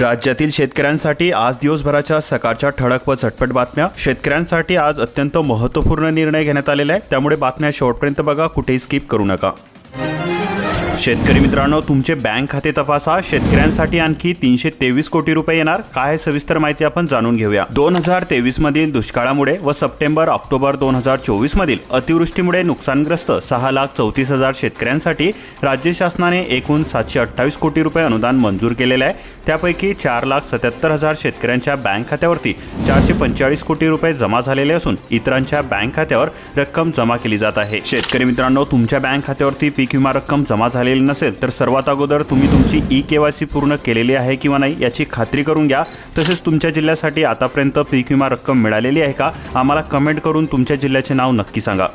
राज्यातील शेतकऱ्यांसाठी आज दिवसभराच्या सकाळच्या ठळक व झटपट बातम्या. शेतकऱ्यांसाठी आज अत्यंत महत्त्वपूर्ण निर्णय घेण्यात आलेला आहे. त्यामुळे बातम्या शेवटपर्यंत बघा कुठेही स्किप करू नका. शेतकरी मित्रांनो तुमचे बँक खाते तपासा. शेतकऱ्यांसाठी आणखी तीनशे तेवीस कोटी रुपये येणार. काय सविस्तर माहिती आपण जाणून घेऊया. दोन हजार तेवीस मधील दुष्काळामुळे व सप्टेंबर ऑक्टोबर दोन हजार चोवीस मधील अतिवृष्टीमुळे नुकसानग्रस्त सहा लाख चौतीस हजार शेतकऱ्यांसाठी राज्य शासनाने एकूण सातशे अठ्ठावीस कोटी रुपये अनुदान मंजूर केलेले आहे. त्यापैकी चार लाख सत्याहत्तर हजार शेतकऱ्यांच्या बँक खात्यावरती चारशे पंचेचाळीस कोटी रुपये जमा झालेले असून इतरांच्या बँक खात्यावर रक्कम जमा केली जात आहे. शेतकरी मित्रांनो तुमच्या बँक खात्यावरती पीक विमा रक्कम जमा झाली झालेली नसेल तर सर्वात अगोदर तुम्ही तुमची ई के वाय सी पूर्ण केलेली आहे किंवा नाही याची खात्री करून घ्या. तसेच तुमच्या जिल्ह्यासाठी आतापर्यंत पीक विमा रक्कम मिळालेली आहे का आम्हाला कमेंट करून तुमच्या जिल्ह्याचे नाव नक्की सांगा.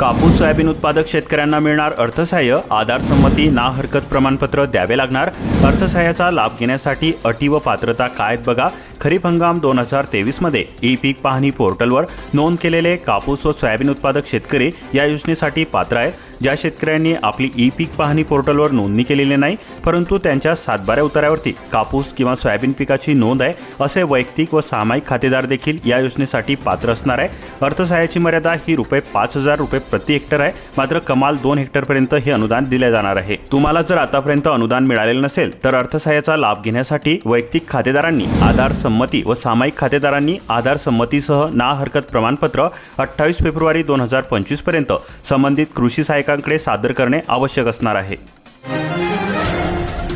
कापूस सोयाबीन उत्पादक शेतकऱ्यांना मिळणार अर्थसहाय्य आधार संमती ना हरकत प्रमाणपत्र द्यावे लागणार. अर्थसहाय्याचा लाभ घेण्यासाठी अटी व पात्रता काय आहेत बघा. खरीप हंगाम दोन हजार तेवीसमध्ये ई पीक पाहणी पोर्टलवर नोंद केलेले कापूस व सोयाबीन उत्पादक शेतकरी या योजनेसाठी पात्र आहेत. ज्या शेतकऱ्यांनी आपली ई पीक पाहणी पोर्टलवर नोंदणी केलेली नाही परंतु त्यांच्या सातबाऱ्या उतार्यावरती कापूस किंवा सोयाबीन पिकाची नोंद आहे असे वैयक्तिक व सामायिक खातेदार देखील या योजनेसाठी पात्र असणार आहे. अर्थसहाय्याची मर्यादा ही रुपये पाच हजार रुपये प्रति हेक्टर आहे मात्र कमाल दोन हेक्टरपर्यंत हे अनुदान दिले जाणार आहे. तुम्हाला जर आतापर्यंत अनुदान मिळालेलं नसेल तर अर्थसहाय्याचा लाभ घेण्यासाठी वैयक्तिक खातेदारांनी आधार सम संमती व सामायिक खातेदारांनी आधार संमतीसह ना हरकत प्रमाणपत्र अठ्ठावीस फेब्रुवारी दोन हजार पंचवीसपर्यंत संबंधित कृषी सहाय्यकांकडे सादर करणे आवश्यक असणार आहे.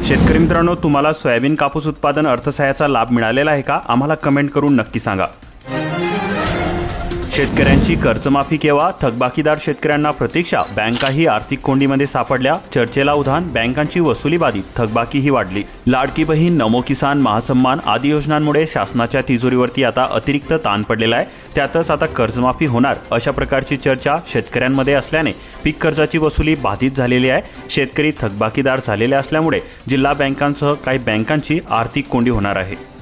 शेतकरी मित्रांनो तुम्हाला सोयाबीन कापूस उत्पादन अर्थसहाय्याचा लाभ मिळालेला आहे का? आम्हाला कमेंट करून नक्की सांगा. शेतकऱ्यांची कर्जमाफी केव्हा थकबाकीदार शेतकऱ्यांना प्रतीक्षा बँकाही आर्थिक कोंडीमध्ये सापडल्या चर्चेला उधाण बँकांची वसुली बाधित थकबाकीही वाढली. लाडकी बहीण नमो किसान महासन्मान आदी योजनांमुळे शासनाच्या तिजोरीवरती आता अतिरिक्त ताण पडलेला आहे. त्यातच आता कर्जमाफी होणार अशा प्रकारची चर्चा शेतकऱ्यांमध्ये असल्याने पीक कर्जाची वसुली बाधित झालेली आहे. शेतकरी थकबाकीदार झालेले असल्यामुळे जिल्हा बँकांसह काही बँकांची आर्थिक कोंडी होणार आहे.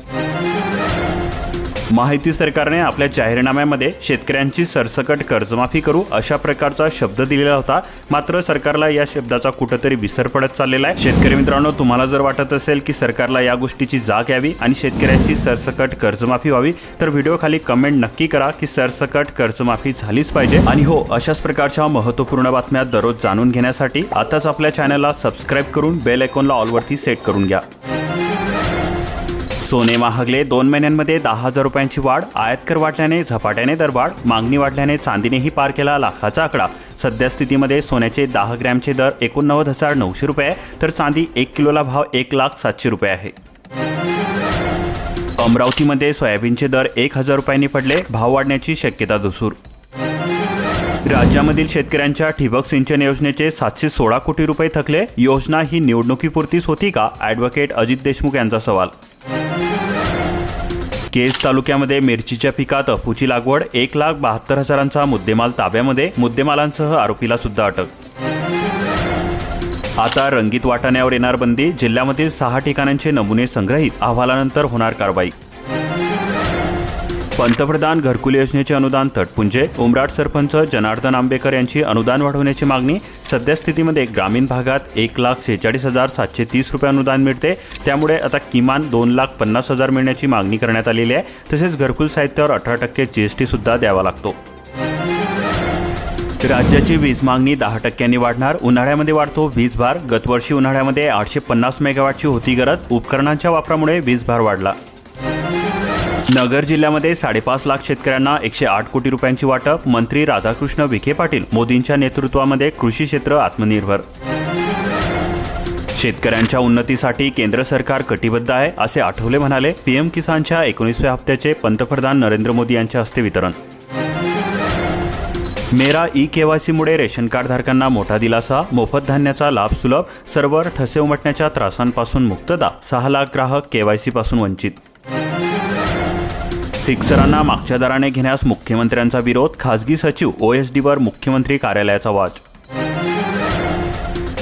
माहिती सरकारने आपल्या जाहीरनाम्यामध्ये शेतकऱ्यांची सरसकट कर्जमाफी करू अशा प्रकारचा शब्द दिलेला होता. मात्र सरकारला या शब्दाचा कुठंतरी विसर पडत चाललेला आहे. शेतकरी मित्रांनो तुम्हाला जर वाटत असेल की सरकारला या गोष्टीची जाग यावी आणि शेतकऱ्यांची सरसकट कर्जमाफी व्हावी तर व्हिडिओ खाली कमेंट नक्की करा की सरसकट कर्जमाफी झालीच पाहिजे. आणि हो अशाच प्रकारच्या महत्त्वपूर्ण बातम्या दररोज जाणून घेण्यासाठी आताच आपल्या चॅनलला सबस्क्राईब करून बेल आयकॉनला ऑलवरती सेट करून घ्या. सोने महागले दोन महिन्यांमध्ये दहा हजार रुपयांची वाढ आयातकर वाढल्याने झपाट्याने दरवाढ मागणी वाढल्याने चांदीनेही पार केला लाखाचा आकडा. सध्या स्थितीमध्ये सोन्याचे दहा ग्रॅमचे दर एकोणनव्वद हजार नऊशे रुपये तर चांदी एक किलोला भाव एक लाख सातशे रुपये आहे. अमरावतीमध्ये सोयाबीनचे दर एक हजार रुपयांनी पडले भाव वाढण्याची शक्यता दुसूर. राज्यामधील शेतकऱ्यांच्या ठिबक सिंचन योजनेचे सातशे सोळा कोटी रुपये थकले योजना ही निवडणुकीपुरतीच होती का? ॲडव्होकेट अजित देशमुख यांचा सवाल. केज तालुक्यामध्ये मिरचीच्या पिकात अफूची लागवड एक लाख बहात्तर हजारांचा मुद्देमाल ताब्यामध्ये मुद्देमालांसह आरोपीला सुद्धा अटक. आता रंगीत वाटाण्यावर येणार बंदी जिल्ह्यामधील सहा ठिकाणांचे नमुने संग्रहित अहवालानंतर होणार कारवाई. पंतप्रधान घरकुल योजनेचे अनुदान तटपुंजे उमराट सरपंच जनार्दन आंबेकर यांची अनुदान वाढवण्याची मागणी सध्या स्थितीमध्ये ग्रामीण भागात एक लाख सेहेचाळीस हजार सातशे तीस रुपये अनुदान मिळते. त्यामुळे आता किमान दोन लाख पन्नास हजार मिळण्याची मागणी करण्यात आलेली आहे. तसेच घरकुल साहित्यावर अठरा टक्के जी एस सुद्धा द्यावा लागतो. राज्याची वीज मागणी दहा टक्क्यांनी वाढणार. उन्हाळ्यामध्ये वाढतो वीज भार. गतवर्षी उन्हाळ्यामध्ये आठशे पन्नास मेगावॅटची होती गरज. उपकरणांच्या वापरामुळे वीज भार वाढला. नगर जिल्ह्यामध्ये साडेपाच लाख शेतकऱ्यांना एकशे आठ कोटी रुपयांची वाटप मंत्री राधाकृष्ण विखे पाटील मोदींच्या नेतृत्वामध्ये कृषी क्षेत्र आत्मनिर्भर. शेतकऱ्यांच्या उन्नतीसाठी केंद्र सरकार कटिबद्ध आहे असे आठवले म्हणाले पीएम किसानच्या एकोणीसव्या हप्त्याचे पंतप्रधान नरेंद्र मोदी यांच्या हस्ते वितरण. मेरा ई केवायसीमुळे रेशन कार्डधारकांना मोठा दिलासा मोफत धान्याचा लाभ सुलभ सर्व्हर ठसे उमटण्याच्या त्रासांपासून मुक्तता सहा लाख ग्राहक केवायसीपासून वंचित. फिक्सरांना मागच्या दराने घेण्यास मुख्यमंत्र्यांचा विरोध खासगी सचिव ओएसडीवर मुख्यमंत्री कार्यालयाचा वाच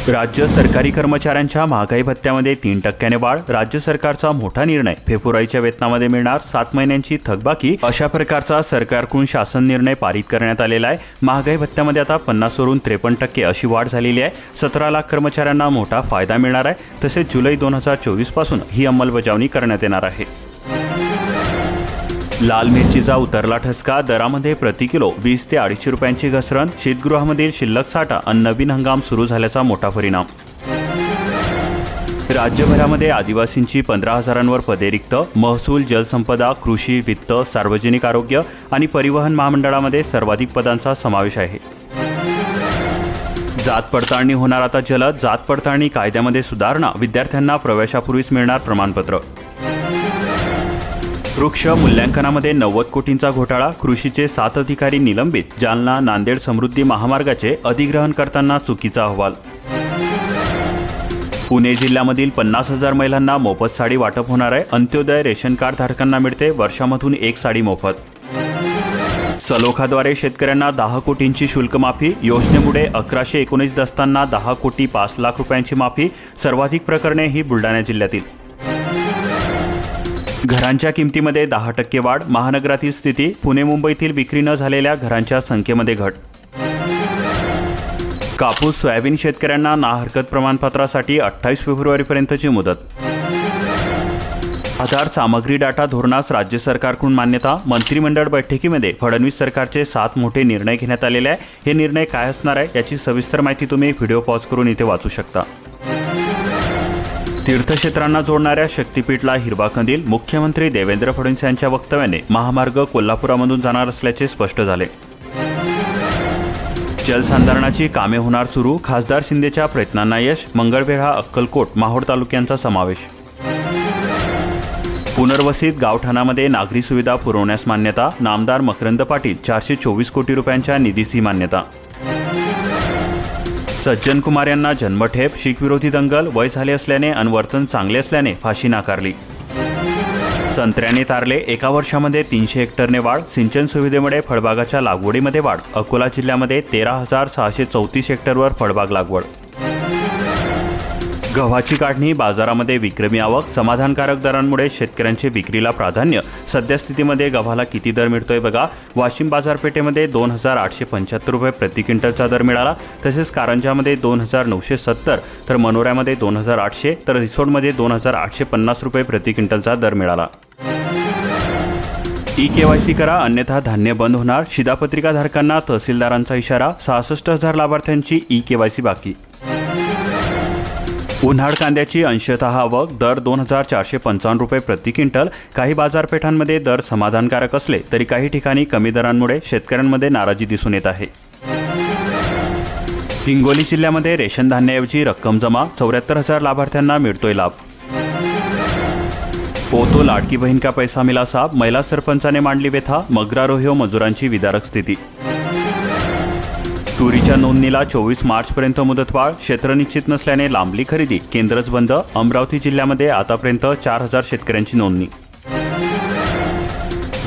राज्य सरकारी कर्मचाऱ्यांच्या महागाई भत्त्यामध्ये तीन टक्क्याने वाढ राज्य सरकारचा मोठा निर्णय. फेब्रुवारीच्या वेतनामध्ये मिळणार सात महिन्यांची थकबाकी अशा प्रकारचा सरकारकडून शासन निर्णय पारित करण्यात आलेला आहे. महागाई भत्त्यामध्ये आता पन्नासवरून त्रेपन्न टक्के अशी वाढ झालेली आहे. सतरा लाख कर्मचाऱ्यांना मोठा फायदा मिळणार आहे. तसेच जुलै दोन हजार चोवीसपासून ही अंमलबजावणी करण्यात येणार आहे. लाल मिरचीचा उतरला ठसका दरामध्ये प्रति किलो वीस ते अडीचशे रुपयांची घसरण शीतगृहामधील शिल्लक साठा आणि नवीन हंगाम सुरू झाल्याचा मोठा परिणाम. राज्यभरामध्ये आदिवासींची पंधरा हजारांवर पदे रिक्त महसूल जलसंपदा कृषी वित्त सार्वजनिक आरोग्य आणि परिवहन महामंडळामध्ये सर्वाधिक पदांचा समावेश आहे. जात पडताळणी होणार आता जलद जात पडताळणी कायद्यामध्ये सुधारणा विद्यार्थ्यांना प्रवेशापूर्वीच मिळणार प्रमाणपत्र. वृक्ष मूल्यांकनामध्ये नव्वद कोटींचा घोटाळा कृषीचे सात अधिकारी निलंबित जालना नांदेड समृद्धी महामार्गाचे अधिग्रहण करताना चुकीचा अहवाल. पुणे जिल्ह्यामधील पन्नास हजार महिलांना मोफत साडी वाटप होणार आहे अंत्योदय रेशन कार्ड धारकांना मिळते वर्षामधून एक साडी मोफत. सलोखाद्वारे शेतकऱ्यांना दहा कोटींची शुल्कमाफी योजनेमुळे अकराशे एकोणीस दस्तांना दहा कोटी पाच लाख रुपयांची माफी सर्वाधिक प्रकरणे ही बुलढाणा जिल्ह्यातील. घरांच्या किमतीमध्ये दहा टक्के वाढ महानगरातील स्थिती पुणे मुंबईतील विक्री न झालेल्या घरांच्या संख्येमध्ये घट. कापूस सोयाबीन शेतकऱ्यांना ना हरकत प्रमाणपत्रासाठी अठ्ठावीस फेब्रुवारीपर्यंतची मुदत. आधार सामग्री डाटा धोरणास राज्य सरकारकडून मान्यता मंत्रिमंडळ बैठकीमध्ये फडणवीस सरकारचे सात मोठे निर्णय घेण्यात आलेले आहे. हे निर्णय काय असणार आहे याची सविस्तर माहिती तुम्ही व्हिडिओ पॉज करून इथे वाचू शकता. तीर्थक्षेत्रांना जोडणाऱ्या शक्तीपीठला हिरवा कंदील मुख्यमंत्री देवेंद्र फडणवीस यांच्या वक्तव्याने महामार्ग कोल्हापुरामधून जाणार असल्याचे स्पष्ट झाले. जलसंधारणाची कामे होणार सुरू खासदार शिंदेच्या प्रयत्नांना यश मंगळवेढा अक्कलकोट माहोड तालुक्यांचा समावेश. पुनर्वसित गावठाणामध्ये नागरी सुविधा पुरवण्यास मान्यता नामदार मकरंद पाटील चारशे चोवीस कोटी रुपयांच्या निधीस ही मान्यता. सज्जन कुमार यांना जन्मठेप शीखविरोधी दंगल वय झाले असल्याने अनवर्तन चांगले असल्याने फाशी नाकारली. संत्र्याने तारले एका वर्षामध्ये तीनशे हेक्टरने वाढ सिंचन सुविधेमुळे फळबागाच्या लागवडीमध्ये वाढ. अकोला जिल्ह्यामध्ये तेरा हजार सहाशे चौतीस हेक्टरवर फळबाग लागवड. गव्हाची काढणी बाजारामध्ये विक्रमी आवक समाधानकारक दरांमुळे शेतकऱ्यांचे विक्रीला प्राधान्य. सद्यस्थितीमध्ये गव्हाला किती दर मिळतोय बघा. वाशिम बाजारपेठेमध्ये दोन हजार आठशे पंच्याहत्तर रुपये प्रति क्विंटलचा दर मिळाला तसेच कारंजामध्ये दोन हजार नऊशे सत्तर तर मनोऱ्यामध्ये दोन हजार आठशे तर रिसोडमध्ये दोन हजार आठशे पन्नास रुपये प्रति क्विंटलचा दर मिळाला. ई के वाय सी करा अन्यथा धान्य बंद होणार. शिधापत्रिकाधारकांना तहसीलदारांचा इशारा सहासष्ट हजार लाभार्थ्यांची ई के वाय सी बाकी. उन्हाळ कांद्याची अंशतः आवक दर दोन हजार चारशे पंचावन्न रुपये प्रति क्विंटल. काही बाजारपेठांमध्ये दर समाधानकारक असले तरी काही ठिकाणी कमी दरांमुळे शेतकऱ्यांमध्ये नाराजी दिसून येत आहे. हिंगोली जिल्ह्यामध्ये रेशन धान्याऐवजी रक्कम जमा चौऱ्याहत्तर हजार लाभार्थ्यांना मिळतोय लाभ. पोतो लाडकी बहीण का पैसा मिला साब महिला सरपंचाने मांडली व्यथा मग्रारोह्यो मजुरांची विदारक स्थिती. तुरीच्या नोंदणीला चोवीस मार्चपर्यंत मुदतवाढ क्षेत्र निश्चित नसल्याने लांबली खरेदी केंद्रच बंद अमरावती जिल्ह्यामध्ये आतापर्यंत चार हजार शेतकऱ्यांची नोंदणी.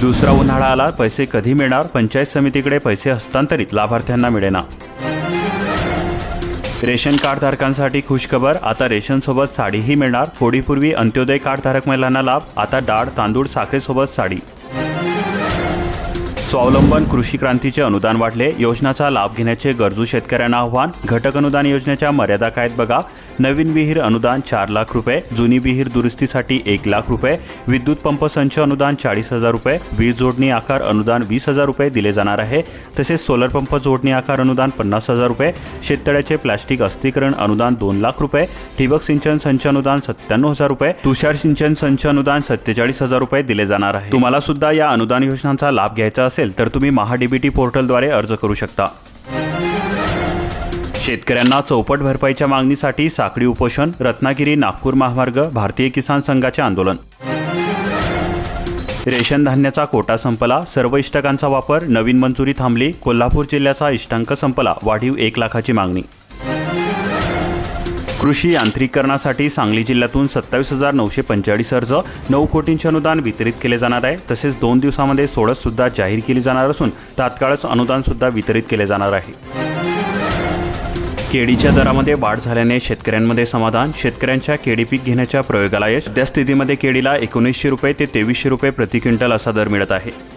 दुसरा उन्हाळा आला पैसे कधी मिळणार? पंचायत समितीकडे पैसे हस्तांतरित लाभार्थ्यांना मिळेना. रेशन कार्ड धारकांसाठी खुशखबर आता रेशन सोबत साडीही मिळणार. होडीपूर्वी अंत्योदय कार्डधारक महिलांना लाभ आता डाळ तांदूळ साखरेसोबत साडी. स्वावलंबन कृषी क्रांतीचे अनुदान वाढले. योजनाचा लाभ घेण्याचे गरजू शेतकऱ्यांना आव्हान. घटक अनुदान योजनेच्या मर्यादा काय आहेत बघा. नवीन विहीर अनुदान चार लाख रुपये जुनी विहीर दुरुस्तीसाठी एक लाख रुपये विद्युत पंप संच अनुदान चाळीस हजार रुपये वीज जोडणी आकार अनुदान वीस हजार रुपये दिले जाणार आहे. तसेच सोलर पंप जोडणी आकार अनुदान पन्नास हजार रुपये शेततळ्याचे प्लास्टिक अस्थिकरण अनुदान दोन लाख रुपये ठिबक सिंचन संच अनुदान सत्त्याण्णव हजार रुपये तुषार सिंचन संच अनुदान सत्तेचाळीस हजार रुपये दिले जाणार आहे. तुम्हाला सुद्धा या अनुदान योजनांचा लाभ घ्यायचा असेल तर तुम्ही महाडीबीटी पोर्टलद्वारे अर्ज करू शकता. शेतकऱ्यांना चौपट भरपाईच्या मागणीसाठी साखळी उपोषण रत्नागिरी नागपूर महामार्ग भारतीय किसान संघाचे आंदोलन. रेशन धान्याचा कोटा संपला सर्व इष्टकांचा वापर नवीन मंजुरी थांबली कोल्हापूर जिल्ह्याचा इष्टांक संपला वाढीव एक लाखाची मागणी. कृषी यांत्रिकरणासाठी सांगली जिल्ह्यातून सत्तावीस हजार नऊशे पंचेचाळीस अर्ज नऊ कोटींचे अनुदान वितरित केले जाणार आहे. तसेच दोन दिवसामध्ये सोडत सुद्धा जाहीर केली जाणार असून तात्काळच अनुदान सुद्धा वितरित केले जाणार आहे. केळीच्या दरामध्ये वाढ झाल्याने शेतकऱ्यांमध्ये समाधान. शेतकऱ्यांच्या केळी पीक घेण्याच्या प्रयोगाला यश. सध्या स्थितीमध्ये केळीला एकोणीसशे रुपये ते तेवीसशे रुपये प्रति क्विंटल असा दर मिळत आहे.